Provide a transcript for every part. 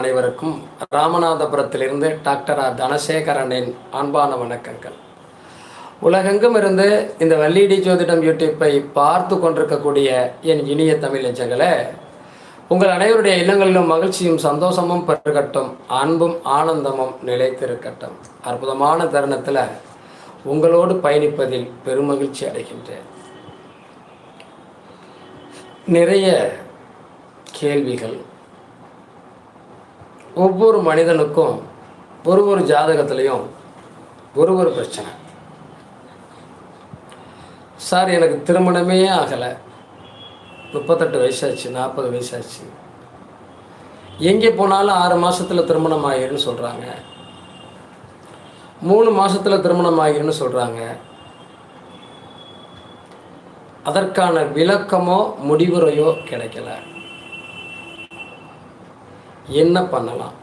அனைவருக்கும் ராமநாதபுரத்திலிருந்து doctor R தனசேகரனின் அன்பான வணக்கங்கள். உலகெங்கும் இருந்து இந்த வள்ளிடி ஜோதிடம் யூடியூப்பை பார்த்து கொண்டிருக்கக்கூடிய என் இனிய தமிழ் நெஞ்சங்களே உங்கள் அனைவருடைய இல்லங்களிலும் மகிழ்ச்சியும் சந்தோஷமும் பெருகட்டும் அன்பும் ஆனந்தமும் நிலைத்திருக்கட்டும். அற்புதமான தருணத்தில் உங்களோடு பயணிப்பதில் பெருமகிழ்ச்சி அடைகின்றேன். நிறைய கேள்விகள் ஒவ்வொரு மனிதனுக்கும் ஒரு ஒரு ஜாதகத்துலேயும் ஒரு ஒரு பிரச்சனை. சார் எனக்கு திருமணமே ஆகலை. முப்பத்தெட்டு வயசாச்சு நாற்பது வயசாச்சு. எங்கே போனாலும் ஆறு மாதத்தில் திருமணம் ஆகிருன்னு சொல்கிறாங்க மூணு மாதத்தில் திருமணம் ஆகிருன்னு சொல்கிறாங்க அதற்கான விளக்கமோ முடிவுரையோ கிடைக்கல. என்ன பண்ணலாம்?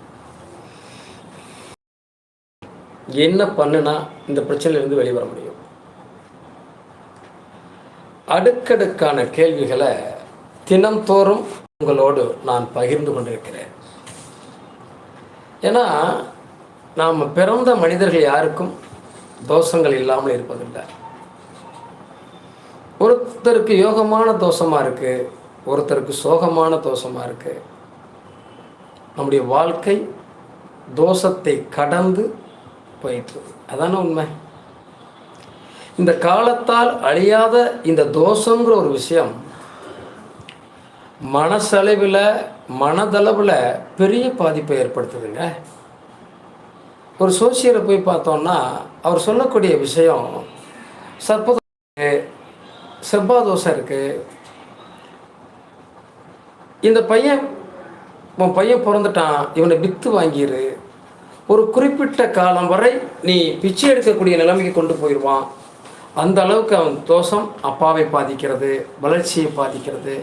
என்ன பண்ணுனா இந்த பிரச்சனையிலிருந்து வெளிவர முடியும். அடுக்கடுக்கான கேள்விகளை தினம்தோறும் உங்களோடு நான் பகிர்ந்து கொண்டிருக்கிறேன். ஏன்னா நாம் பிறந்த மனிதர்கள் யாருக்கும் தோஷங்கள் இல்லாமல் இருப்பதில்லை. ஒருத்தருக்கு யோகமான தோஷமாக இருக்குது ஒருத்தருக்கு சோகமான தோஷமாக இருக்குது நம்முடைய வாழ்க்கை தோஷத்தை கடந்து போயிட்டு அதான உண்மை? இந்த காலத்தால் அழியாத இந்த தோஷங்கிற ஒரு விஷயம் மனசளவில் மனதளவில் பெரிய பாதிப்பை ஏற்படுத்துதுங்க. ஒரு சோசியரை போய் பார்த்தோம்னா அவர் சொல்லக்கூடிய விஷயம் சர்ப்பதோஷம் இருக்குது செவ்வாய் இருக்குது இந்த பையன் உன் பையன் பிறந்துட்டான் இவனை வித்து வாங்கிடு ஒரு குறிப்பிட்ட காலம் வரை நீ பிச்சை எடுக்கக்கூடிய நிலைமைக்கு கொண்டு போயிடுவான் அந்த அளவுக்கு அவன் தோஷம் அப்பாவை பாதிக்கிறது வளர்ச்சியை பாதிக்கிறது.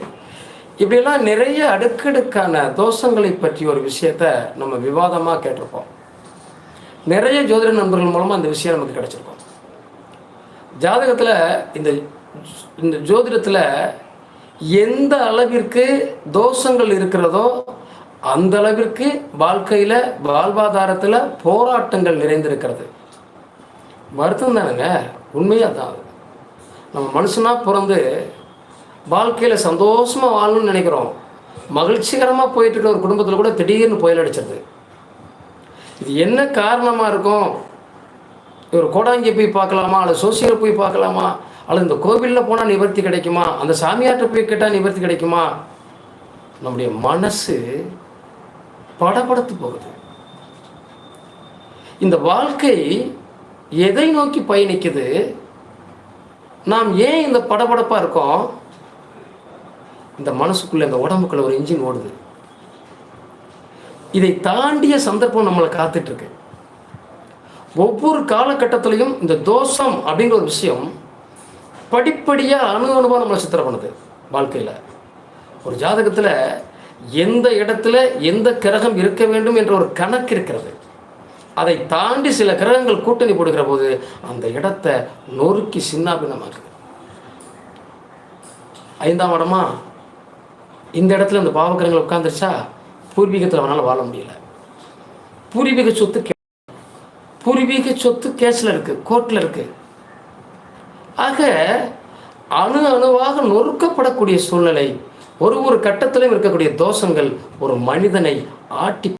இப்படியெல்லாம் நிறைய அடுக்கடுக்கான தோஷங்களை பற்றி ஒரு விஷயத்த நம்ம விவாதமாக கேட்டிருப்போம். நிறைய ஜோதிட நண்பர்கள் மூலமாக அந்த விஷயம் நமக்கு கிடச்சிருக்கோம். ஜாதகத்தில் இந்த இந்த ஜோதிடத்தில் எந்த அளவிற்கு தோஷங்கள் இருக்கிறதோ அந்த அளவிற்கு வாழ்க்கையில் வாழ்வாதாரத்தில் போராட்டங்கள் நிறைந்திருக்கிறது. வருத்தம் தானுங்க? உண்மையாக தான் நம்ம மனுஷனாக பிறந்து வாழ்க்கையில் சந்தோஷமாக வாழணும்னு நினைக்கிறோம். மகிழ்ச்சிகரமாக போயிட்டு ஒரு குடும்பத்தில் கூட திடீர்னு புயல் அடிச்சிருது. இது என்ன காரணமாக இருக்கும்? ஒரு கோடாங்கி போய் பார்க்கலாமா? அல்லது சோசியல் போய் பார்க்கலாமா? அல்லது இந்த கோவிலில் போனால் நிவர்த்தி கிடைக்குமா? அந்த சாமியார்கிட்ட போய் கேட்டால் நிவர்த்தி கிடைக்குமா? நம்முடைய மனசு படபடத்து போகுது. இந்த வாழ்க்கை எதை நோக்கி பயணிக்குது? நாம் ஏன் இந்த படபடப்பாக இருக்கோம்? இந்த மனசுக்குள்ள இந்த உடம்புக்குள்ள ஒரு இன்ஜின் ஓடுது. இதை தாண்டிய சந்தர்ப்பம் நம்மளை காத்துட்ருக்கு. ஒவ்வொரு காலகட்டத்திலையும் இந்த தோஷம் அப்படிங்கிற ஒரு விஷயம் படிப்படியாக அணு அணுவாக நம்மளை சித்திர பண்ணுது வாழ்க்கையில். ஒரு ஜாதகத்தில் எந்த இடத்துல எந்த கிரகம் இருக்க வேண்டும் என்ற ஒரு கணக்கு இருக்கிறது. அதை தாண்டி சில கிரகங்கள் கூட்டணி போடுகிற போது அந்த இடத்தை நொறுக்கி சின்னாபின்னமாக்குது. ஐந்தாம் இடமா இந்த இடத்துல இந்த பாவக்கிரகங்கள் உட்காந்துருச்சா பூர்வீகத்தில் அவனால் வாழ முடியல. பூர்வீக சொத்து கே பூர்வீக சொத்து கேஸில் இருக்குது கோர்ட்டில் இருக்குது ஆக அணு அணுவாக நொறுக்கப்படக்கூடிய சூழ்நிலை ஒரு ஒரு கட்டத்திலும் இருக்கக்கூடிய தோஷங்கள் ஒரு மனிதனை ஆட்டி